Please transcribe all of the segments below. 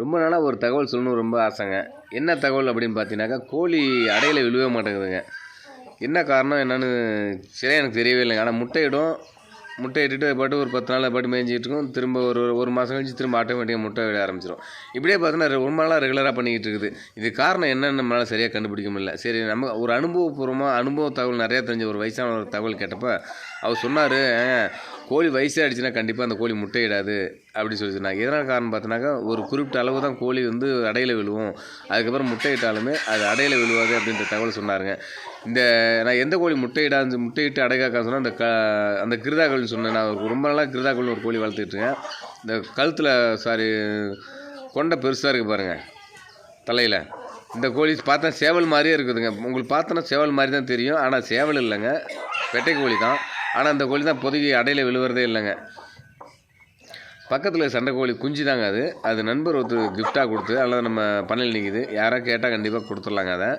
ரொம்ப நாளாக ஒரு தகவல் சொல்லணும் ரொம்ப ஆசைங்க. என்ன தகவல் அப்படின்னு பார்த்தீங்கன்னாக்கா கோழி அடையில் விழுவே மாட்டேங்குதுங்க. என்ன காரணம் என்னன்னு சரியாக எனக்கு தெரியவே இல்லைங்க. ஆனால் முட்டையிடும் முட்டை இட்டுட்டு பாட்டு ஒரு பத்து நாள் பாட்டு மேய்ஞ்சிட்டு இருக்கும். திரும்ப ஒரு ஒரு மாதம் கழிச்சு திரும்ப ஆட்டோமேட்டிக்காக முட்டை விட ஆரம்பிச்சிடும் இப்படியே பார்த்தோன்னா ரொம்ப நாளாக ரெகுலராக பண்ணிக்கிட்டு இருக்குது. இது காரணம் என்னன்னு நம்மளால் சரியாக கண்டுபிடிக்க முடியல. சரி நம்ம ஒரு அனுபவபூர்வமாக அனுபவ தகவல் நிறையா தெரிஞ்ச ஒரு வயசான ஒரு தகவல் கேட்டப்போ அவர் சொன்னார் கோழி வயசாகிடுச்சுன்னா கண்டிப்பாக அந்த கோழி முட்டையிடாது அப்படின்னு சொல்லி சொன்னாங்க. எதனால் காரணம் பார்த்தோன்னாக்கா ஒரு குறிப்பிட்ட அளவு தான் கோழி வந்து அடையில் விழுவும். அதுக்கப்புறம் முட்டையிட்டாலுமே அது அடையில் விழுவாது அப்படின்ற தகவல் சொன்னாருங்க. இந்த நான் எந்த கோழி முட்டையிடாது முட்டையிட்டு அடைக்காக்க சொன்னால் அந்த க அந்த சொன்னேன். நான் ரொம்ப நாளாக கிருதாக்குள்ள ஒரு கோழி வளர்த்துட்ருக்கேன் இந்த கழுத்தில் சாரி கொண்டை பெருசாக இருக்குது பாருங்கள் தலையில். இந்த கோழி பார்த்தா சேவல் மாதிரியே இருக்குதுங்க. உங்களுக்கு பார்த்தோன்னா சேவல் மாதிரி தான் தெரியும். ஆனால் சேவல் இல்லைங்க. வெட்டை கோழி தான். ஆனால் அந்த கோழி தான் பொதுகி அடையில விழுவுறதே இல்லைங்க. பக்கத்தில் சண்டை கோழி குஞ்சு தாங்க அது. அது நண்பர் ஒருத்தர் கிஃப்டாக கொடுத்து அல்லது நம்ம பண்ணல் நிற்கிது யாராவது கேட்டால் கண்டிப்பாக கொடுத்துடலாங்க அதை.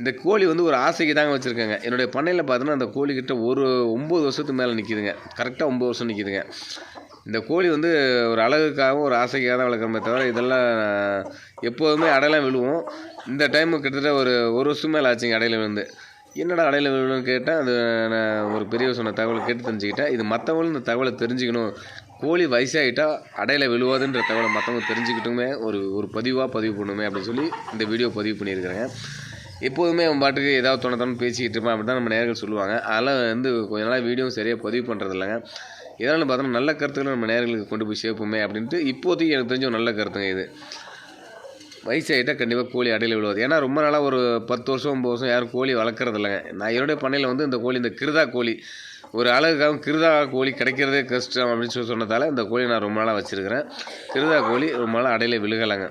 இந்த கோழி வந்து ஒரு ஆசைக்கு தாங்க வச்சுருக்கேங்க. என்னுடைய பண்ணையில் பார்த்தோன்னா அந்த கோழிக்கிட்ட ஒரு ஒம்பது வருஷத்துக்கு மேலே நிற்கிதுங்க கரெக்டாக ஒம்பது வருஷம் நிற்கிதுங்க இந்த கோழி வந்து ஒரு அழகுக்காகவும் ஒரு ஆசைக்காக தான் வளர்க்குறமே தவிர இதெல்லாம் எப்போதுமே அடையெல்லாம் விழுவோம். இந்த டைமு கிட்டத்தட்ட ஒரு ஒரு வருஷம் மேலே ஆச்சுங்க அடையில விழுந்து. என்னடா அடையில் விழுன்னு கேட்டேன். அது நான் ஒரு பெரிய சொன்ன தகவலை கேட்டு தெரிஞ்சுக்கிட்டேன். இது மற்றவங்களும் இந்த தகவலை தெரிஞ்சுக்கணும். கோழி வயசாகிட்டால் அடையில் விழுவாதுன்ற தகவலை மற்றவங்க தெரிஞ்சுக்கிட்டுமே ஒரு ஒரு பதிவாக பதிவு பண்ணுமே அப்படின்னு சொல்லி இந்த வீடியோ பதிவு பண்ணியிருக்கிறேங்க. எப்போதுமே அவன் பாட்டுக்கு ஏதாவது தோண தோணு பேசிக்கிட்டு இருப்பான். அப்படி தான் நம்ம நேர்கள் சொல்லுவாங்க. அதெல்லாம் வந்து கொஞ்ச நாளாக வீடியோவும் சரியாக பதிவு பண்ணுறது இல்லைங்க. இதனால் பார்த்தோன்னா நல்ல கருத்துக்களை நம்ம நேர்களுக்கு கொண்டு போய் சேர்ப்போமே அப்படின்ட்டு இப்போதைக்கு எனக்கு தெரிஞ்ச ஒரு நல்ல கருத்துங்க இது. வயசாகிட்டால் கண்டிப்பாக கோழி அடையில விழுவாது. ஏன்னா ரொம்ப நாளாக ஒரு பத்து வருஷம் ஒம்பது வருஷம் யாரும் கோழி வளர்க்குறது இல்லைங்க. நான் என்னுடைய பண்ணையில் வந்து இந்த கோழி இந்த கிருதா கோழி ஒரு அழகுக்காக கிருதா கோழி கிடைக்கிறதே கஷ்டம் அப்படின்னு சொல்லி சொன்னதால் இந்த கோழி நான் ரொம்ப நாளாக வச்சுருக்கிறேன். கிருதா கோழி ரொம்ப நாளாக அடையில விழுகலைங்க.